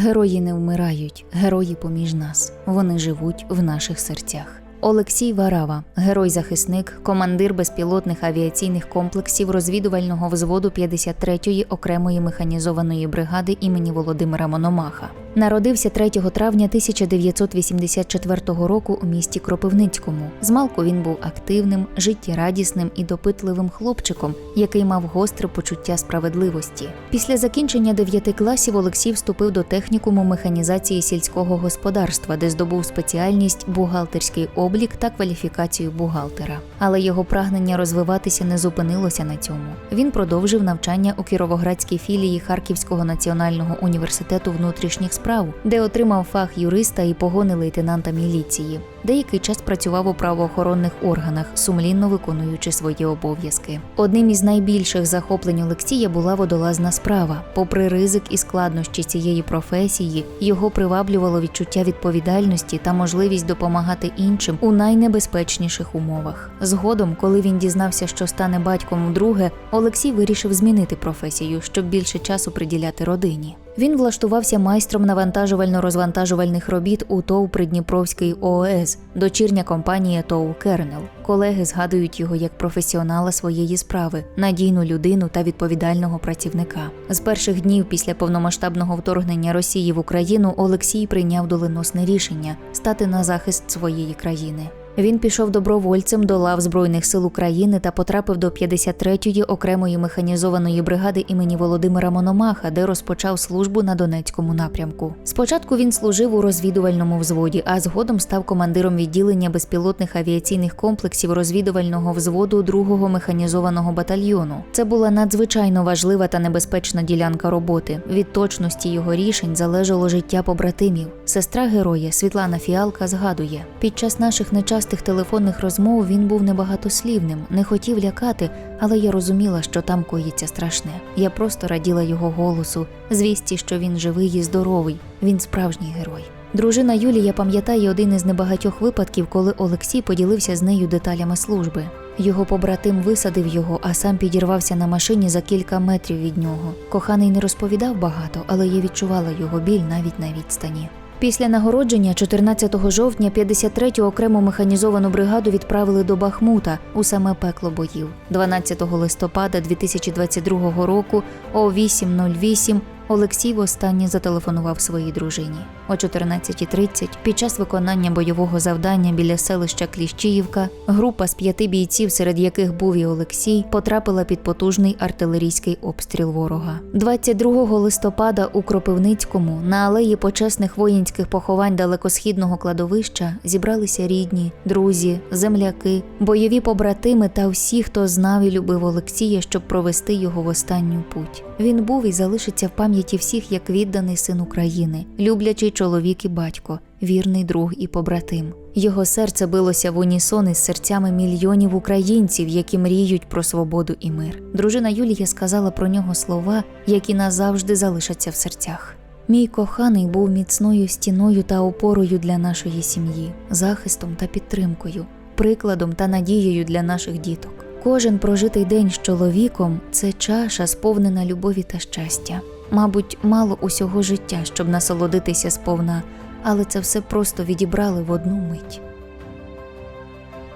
Герої не вмирають, герої поміж нас. Вони живуть в наших серцях. Олексій Варава, герой-захисник, командир безпілотних авіаційних комплексів розвідувального взводу 53-ї окремої механізованої бригади імені Володимира Мономаха. Народився 3 травня 1984 року у місті Кропивницькому. Змалку він був активним, життєрадісним і допитливим хлопчиком, який мав гостре почуття справедливості. Після закінчення 9 класів Олексій вступив до технікуму механізації сільського господарства, де здобув спеціальність бухгалтерський облік та кваліфікацію бухгалтера. Але його прагнення розвиватися не зупинилося на цьому. Він продовжив навчання у Кіровоградській філії Харківського національного університету внутрішніх справ, де отримав фах юриста і погони лейтенанта міліції. Деякий час працював у правоохоронних органах, сумлінно виконуючи свої обов'язки. Одним із найбільших захоплень Олексія була водолазна справа. Попри ризик і складнощі цієї професії, його приваблювало відчуття відповідальності та можливість допомагати іншим у найнебезпечніших умовах. Згодом, коли він дізнався, що стане батьком вдруге, Олексій вирішив змінити професію, щоб більше часу приділяти родині. Він влаштувався майстром навантажувально-розвантажувальних робіт у ТОВ Придніпровський ООС, дочірня компанія ТОУ Кернел. Колеги згадують його як професіонала своєї справи, надійну людину та відповідального працівника. З перших днів після повномасштабного вторгнення Росії в Україну Олексій прийняв доленосне рішення стати на захист своєї країни. Він пішов добровольцем до лав Збройних сил України та потрапив до 53-ї окремої механізованої бригади імені Володимира Мономаха, де розпочав службу на Донецькому напрямку. Спочатку він служив у розвідувальному взводі, а згодом став командиром відділення безпілотних авіаційних комплексів розвідувального взводу 2-го механізованого батальйону. Це була надзвичайно важлива та небезпечна ділянка роботи. Від точності його рішень залежало життя побратимів. Сестра героя Світлана Фіалка згадує: під час наших нечастих телефонних розмов він був небагатослівним, не хотів лякати, але я розуміла, що там коїться страшне. Я просто раділа його голосу, звісті, що він живий і здоровий. Він справжній герой. Дружина Юлія пам'ятає один із небагатьох випадків, коли Олексій поділився з нею деталями служби. Його побратим висадив його, а сам підірвався на машині за кілька метрів від нього. Коханий не розповідав багато, але я відчувала його біль навіть на відстані. Після нагородження 14 жовтня 53-ю окрему механізовану бригаду відправили до Бахмута у саме пекло боїв. 12 листопада 2022 року о 8.08 Олексій востаннє зателефонував своїй дружині. О 14.30 під час виконання бойового завдання біля селища Кліщіївка група з п'яти бійців, серед яких був і Олексій, потрапила під потужний артилерійський обстріл ворога. 22 листопада у Кропивницькому на алеї почесних воїнських поховань далекосхідного кладовища зібралися рідні, друзі, земляки, бойові побратими та всі, хто знав і любив Олексія, щоб провести його в останню путь. Він був і залишиться в пам'яті всіх як відданий син України, люблячий чоловік і батько, вірний друг і побратим. Його серце билося в унісон із серцями мільйонів українців, які мріють про свободу і мир. Дружина Юлія сказала про нього слова, які назавжди залишаться в серцях. Мій коханий був міцною стіною та опорою для нашої сім'ї, захистом та підтримкою, прикладом та надією для наших діток. Кожен прожитий день з чоловіком це чаша, сповнена любові та щастя. Мабуть, мало усього життя, щоб насолодитися сповна, але це все просто відібрали в одну мить.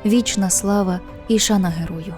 Вічна слава і шана герою.